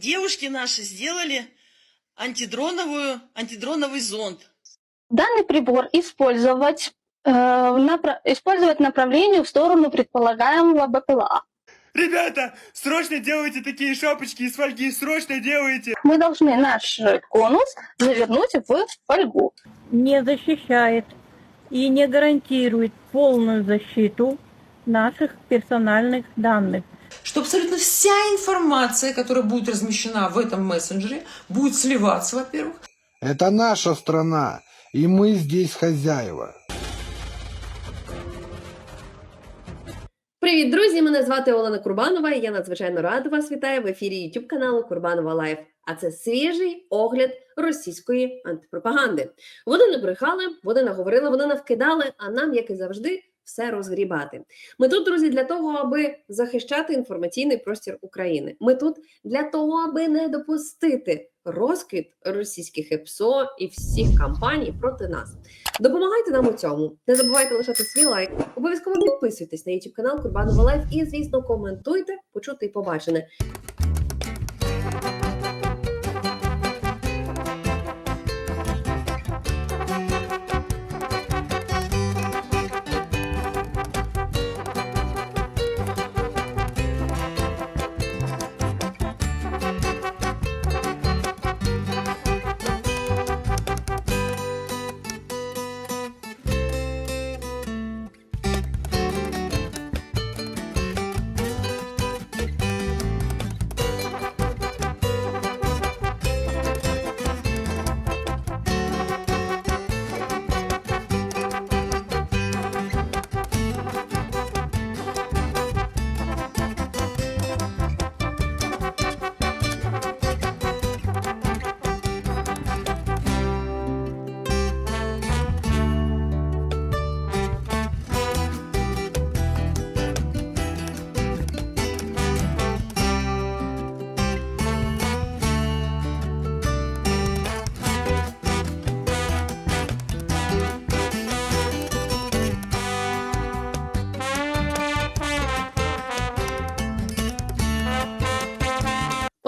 девушки наши сделали антидроновую, антидроновый зонд. Данный прибор использовать, э, напра- использовать направление в сторону предполагаемого БПЛА. Ребята, срочно делайте такие шапочки из фольги, срочно делайте! Мы должны наш конус завернуть в фольгу. не защищает и не гарантирует полную защиту наших персональных данных. что абсолютно вся информация, которая будет размещена в этом мессенджере, будет сливаться, во-первых, Это наша страна, и мы здесь хозяева. Привіт, друзі! Мене звати Олена Курбанова. і Я надзвичайно рада вас вітаю в ефірі YouTube каналу Курбанова Лайф. А це свіжий огляд російської антипропаганди. Вони не брехали, вони наговорили, вони навкидали, а нам, як і завжди, все розгрібати. Ми тут, друзі, для того, аби захищати інформаційний простір України. Ми тут для того, аби не допустити розквіт російських ЕПСО і всіх кампаній проти нас. Допомагайте нам у цьому. Не забувайте лишати свій лайк. Обов'язково підписуйтесь на YouTube канал Курбанова Лайф і, звісно, коментуйте, почути і побачене.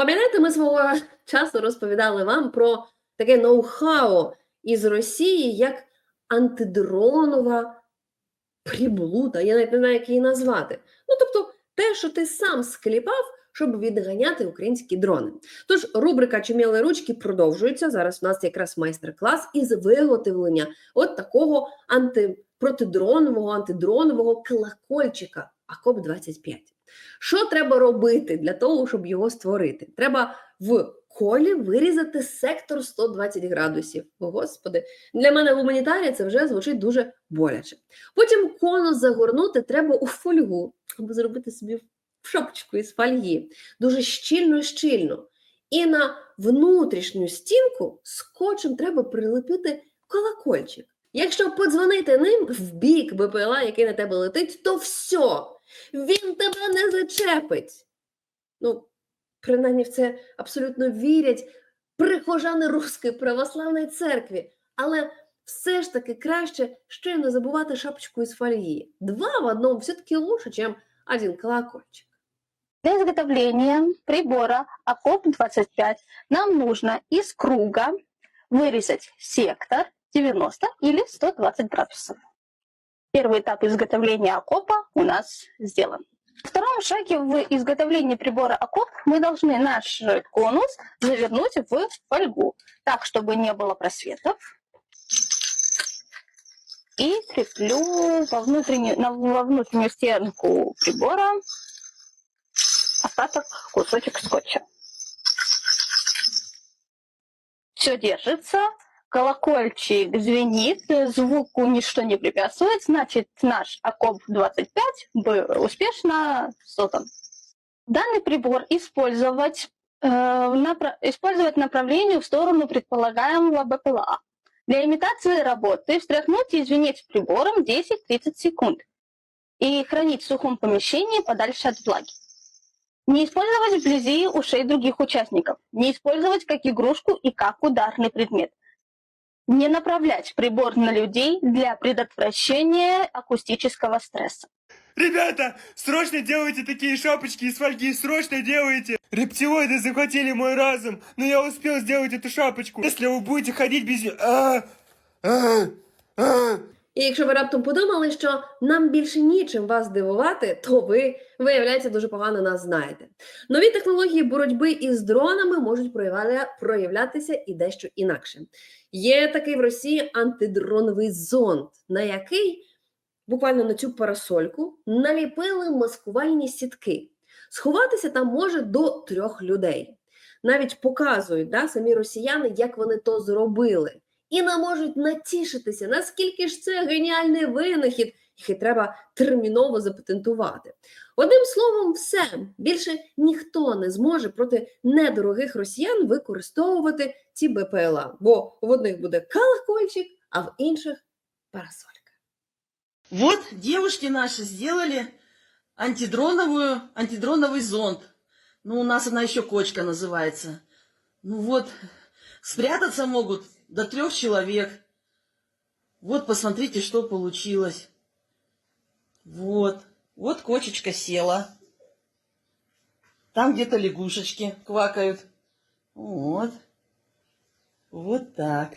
Пам'ятаєте, ми свого часу розповідали вам про таке ноу-хау із Росії як антидронова приблуда. Я навіть не знаю, як її назвати. Ну тобто, те, що ти сам скліпав, щоб відганяти українські дрони. Тож рубрика Чиміли ручки продовжується. Зараз у нас якраз майстер-клас із виготовлення от такого антипротидронового, антидронового колокольчика АКОП 25 що треба робити для того, щоб його створити? Треба в колі вирізати сектор 120 градусів. О, Господи, для мене гуманітарія це вже звучить дуже боляче. Потім конус загорнути треба у фольгу, або зробити собі шапочку із фольги. Дуже щільно-щільно. І на внутрішню стінку скотчем треба прилепити колокольчик. Якщо подзвонити ним в бік БПЛА, який на тебе летить, то все, він тебе не зачепить. Ну, принаймні в це абсолютно вірять прихожани Руської православної церкви. Але все ж таки краще ще не забувати шапочку із фольги. Два в одному все-таки лучше, ніж один колокольчик. Для изготовления прибора АКОП-25 нам нужно из круга вырезать сектор 90 или 120 градусов. Первый этап изготовления окопа у нас сделан. В втором шаге в изготовлении прибора окоп мы должны наш конус завернуть в фольгу, так, чтобы не было просветов. И креплю во внутреннюю, на, во внутреннюю стенку прибора остаток кусочек скотча. Все держится, колокольчик звенит, звуку ничто не препятствует, значит наш АКОП-25 был успешно создан. Данный прибор использовать, э, напра- использовать направление в сторону предполагаемого БПЛА. Для имитации работы встряхнуть и звенеть прибором 10-30 секунд и хранить в сухом помещении подальше от влаги. Не использовать вблизи ушей других участников. Не использовать как игрушку и как ударный предмет. Не направлять прибор на людей для предотвращения акустического стресса. Ребята, срочно делайте такие шапочки из фольги, срочно делайте. Рептилоиды захватили мой разум, но я успел сделать эту шапочку. Если вы будете ходить без. А, а, а. І якщо ви раптом подумали, що нам більше нічим вас дивувати, то ви, виявляється, дуже погано нас знаєте. Нові технології боротьби із дронами можуть проявлятися і дещо інакше. Є такий в Росії антидроновий зонд, на який буквально на цю парасольку наліпили маскувальні сітки. Сховатися там може до трьох людей. Навіть показують да, самі росіяни, як вони то зробили і не можуть натішитися, наскільки ж це геніальний винахід, який треба терміново запатентувати. Одним словом, все більше ніхто не зможе проти недорогих росіян використовувати ці БПЛА, бо в одних буде колокольчик, а в інших парасолька. Вот девушки наши сделали антидроновую, антидроновый зонд. Ну, у нас она еще кочка называется. Ну вот, спрятаться могут до трех человек. Вот, посмотрите, что получилось. Вот, вот кочечка села. Там где-то лягушечки квакают. Вот. Вот так.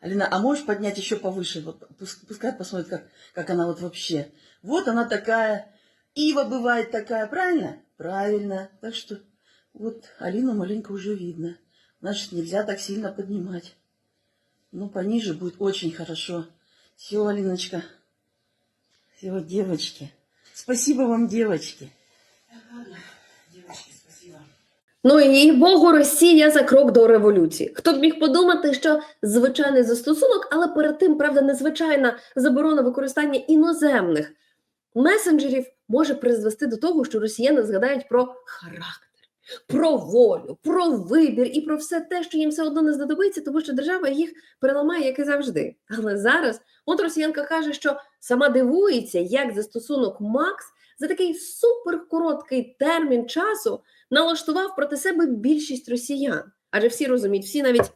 Алина, а можешь поднять еще повыше? Вот, пус- пускай посмотрит, как, как она вот вообще. Вот она такая. Ива бывает такая, правильно? Правильно. Так что вот Алину маленько уже видно. Значит, нельзя так сильно поднимать. Ну, пониже будет очень хорошо. Все, Алиночка. Все, девочки. Спасибо вам, девочки. Девочки, спасибо. Ну і Богу, Росія за крок до революції. Хто б міг подумати, що звичайний застосунок, але перед тим, правда, незвичайна заборона використання іноземних месенджерів може призвести до того, що росіяни згадають про характер, про волю, про вибір і про все те, що їм все одно не знадобиться, тому що держава їх переламає, як і завжди. Але зараз от росіянка каже, що сама дивується, як застосунок Макс за такий суперкороткий термін часу налаштував проти себе більшість росіян. Адже всі розуміють, всі навіть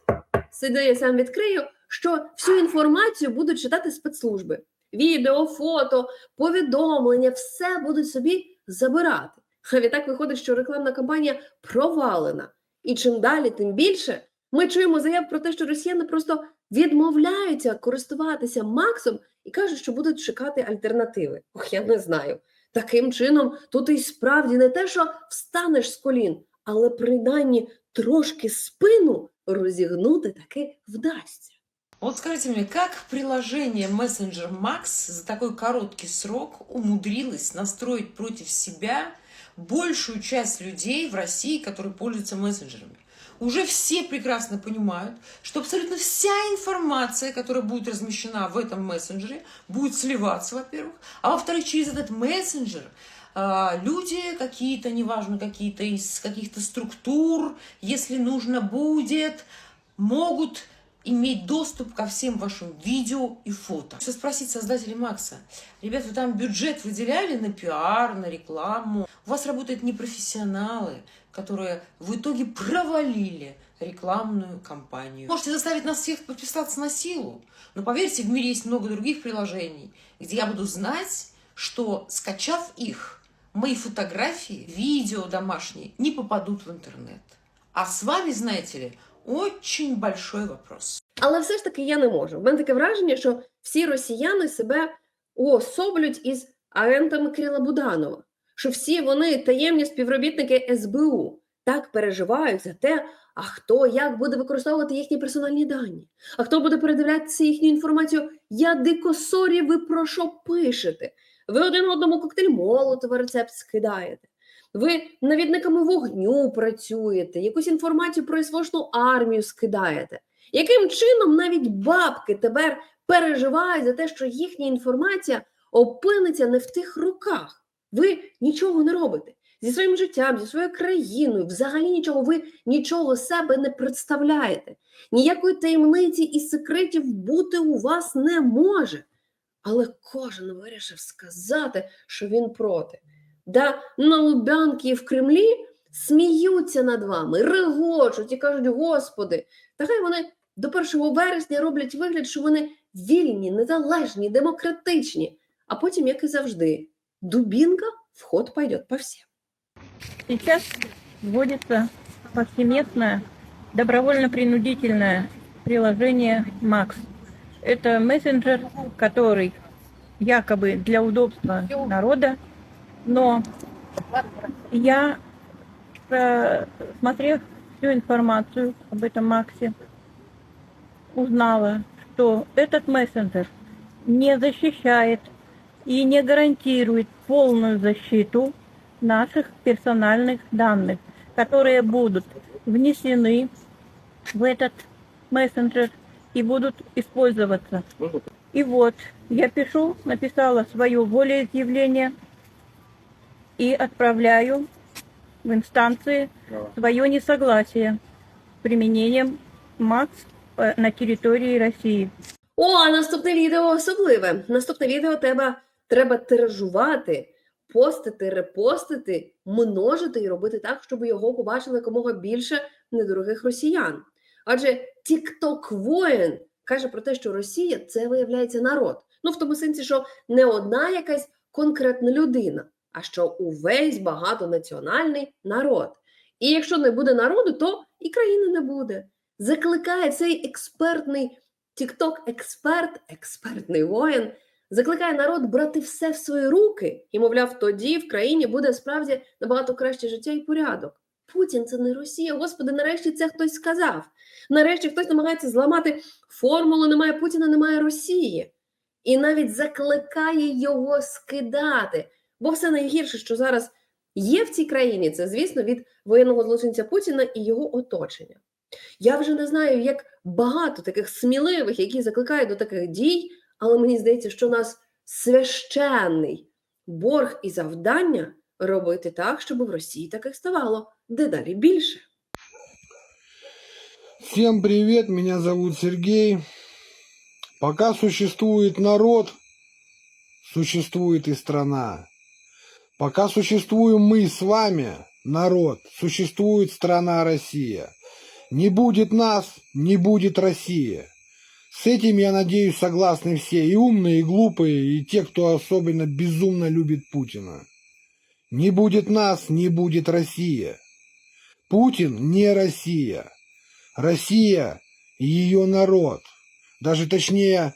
сиди, я сам відкрию, що всю інформацію будуть читати спецслужби. Відео, фото, повідомлення, все будуть собі забирати. Відтак виходить, що рекламна кампанія провалена. І чим далі, тим більше ми чуємо заяв про те, що росіяни просто відмовляються користуватися Максом і кажуть, що будуть шукати альтернативи. Ох, я не знаю. Таким чином, тут і справді не те, що встанеш з колін, але принаймні трошки спину розігнути таки вдасться. Вот скажите мне, как приложение Messenger Max за такой короткий срок умудрилось настроить против себя большую часть людей в России, которые пользуются мессенджерами? Уже все прекрасно понимают, что абсолютно вся информация, которая будет размещена в этом мессенджере, будет сливаться, во-первых, а во-вторых, через этот мессенджер а, люди какие-то, неважно, какие-то из каких-то структур, если нужно будет, могут иметь доступ ко всем вашим видео и фото. Что спросить создателей Макса? Ребят, вы там бюджет выделяли на пиар, на рекламу? У вас работают непрофессионалы, которые в итоге провалили рекламную кампанию. Можете заставить нас всех подписаться на силу, но поверьте, в мире есть много других приложений, где я буду знать, что, скачав их, мои фотографии, видео домашние не попадут в интернет. А с вами, знаете ли, очень большой вопрос. Але все ж таки я не можу. В мене таке враження, що всі росіяни себе уособлюють із агентами Кирила Буданова, що всі вони таємні співробітники СБУ так переживають за те, а хто як буде використовувати їхні персональні дані, а хто буде передивлятися їхню інформацію. Я дико сорі, ви про що пишете? Ви один одному коктейль Молотова рецепт скидаєте. Ви навідниками вогню працюєте, якусь інформацію про СВОшну армію скидаєте. Яким чином навіть бабки тепер переживають за те, що їхня інформація опиниться не в тих руках? Ви нічого не робите зі своїм життям, зі своєю країною, взагалі нічого, ви нічого себе не представляєте. Ніякої таємниці і секретів бути у вас не може. Але кожен вирішив сказати, що він проти Да на Лубянки в Кремлі сміються над вами, регочуть і кажуть: Господи, та хай вони до 1 вересня роблять вигляд, що вони вільні, незалежні, демократичні. а потім, як і завжди, дубінка в ход пойдет по всім. Сейчас вводится повсеместное добровольно-принудительное приложение МАКС. Это мессенджер, который якобы для удобства народа, но я, смотрев всю информацию об этом МАКСе, узнала, что этот мессенджер не защищает и не гарантирует полную защиту наших персональных данных, которые будут внесены в этот мессенджер и будут использоваться. И вот я пишу, написала свое волеизъявление и отправляю в инстанции свое несогласие с применением МАКС э, на территории России. О, а наступне відео особливе. Наступне відео треба, треба тиражувати, постити, репостити, множити і робити так, щоб його побачили якомога більше недорогих росіян. Адже TikTok воїн каже про те, що Росія це виявляється народ. Ну в тому сенсі, що не одна якась конкретна людина, а що увесь багатонаціональний народ. І якщо не буде народу, то і країни не буде. Закликає цей експертний Тікток експерт, експертний воїн, закликає народ брати все в свої руки і, мовляв, тоді в країні буде справді набагато краще життя і порядок. Путін це не Росія. Господи, нарешті це хтось сказав. Нарешті хтось намагається зламати формулу немає Путіна, немає Росії. І навіть закликає його скидати. Бо все найгірше, що зараз є в цій країні, це, звісно, від воєнного злочинця Путіна і його оточення. Я вже не знаю, як багато таких сміливих, які закликають до таких дій, але мені здається, що у нас священний борг і завдання робити так, щоб в Росії таких ставало дедалі більше. Всем привет, меня зовут Сергей. Пока существует народ, существует и страна. Пока существуем мы с вами, народ, существует страна Россия. Не будет нас, не будет Россия. С этим, я надеюсь, согласны все, и умные, и глупые, и те, кто особенно безумно любит Путина. Не будет нас, не будет Россия. Путин не Россия. Россия ее народ. Даже точнее,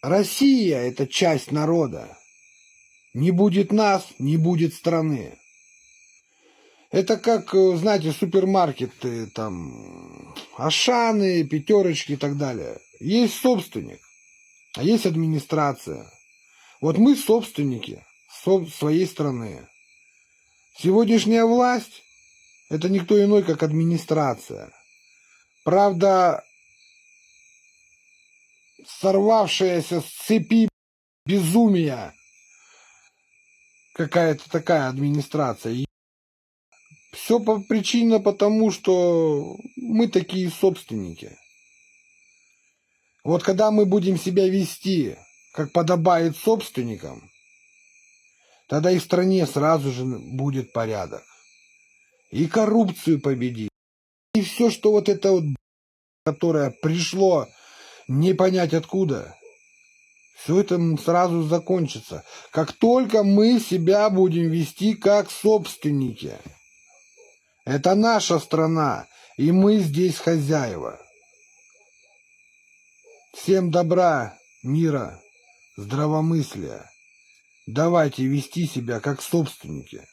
Россия – это часть народа. Не будет нас, не будет страны. Это как, э, знаете, супермаркеты, там, Ашаны, пятерочки и так далее. Есть собственник, а есть администрация. Вот мы собственники со- своей страны. Сегодняшняя власть – это никто иной, как администрация. Правда, сорвавшаяся с цепи безумия какая-то такая администрация. Все по причина потому, что мы такие собственники. Вот когда мы будем себя вести, как подобает собственникам, тогда и в стране сразу же будет порядок. И коррупцию победить. И все, что вот это вот, которое пришло не понять откуда, все это сразу закончится. Как только мы себя будем вести как собственники. Это наша страна, и мы здесь хозяева. Всем добра, мира, здравомыслия. Давайте вести себя как собственники.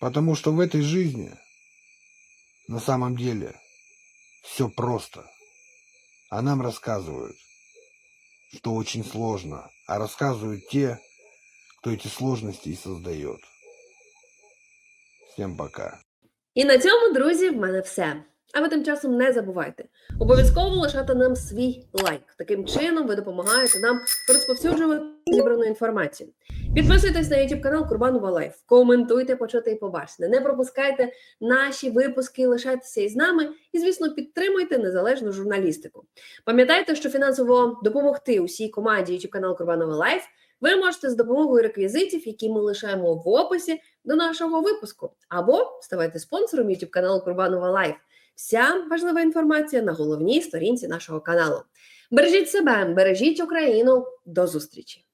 Потому что в этой жизни на самом деле все просто. А нам рассказывают, что очень сложно. А рассказывают те, кто эти сложности и создает. Всем пока. І на цьому, друзі, в мене все. А ви тим часом не забувайте обов'язково лишати нам свій лайк. Таким чином ви допомагаєте нам розповсюджувати зібрану інформацію. Підписуйтесь на YouTube канал Курбанова Лайф, коментуйте, почути і побачите. Не пропускайте наші випуски, лишайтеся із нами і, звісно, підтримуйте незалежну журналістику. Пам'ятайте, що фінансово допомогти усій команді YouTube канал Курбанова Лайф ви можете з допомогою реквізитів, які ми лишаємо в описі до нашого випуску, або ставайте спонсором YouTube каналу Курбанова Лайф. Вся важлива інформація на головній сторінці нашого каналу. Бережіть себе, бережіть Україну. До зустрічі!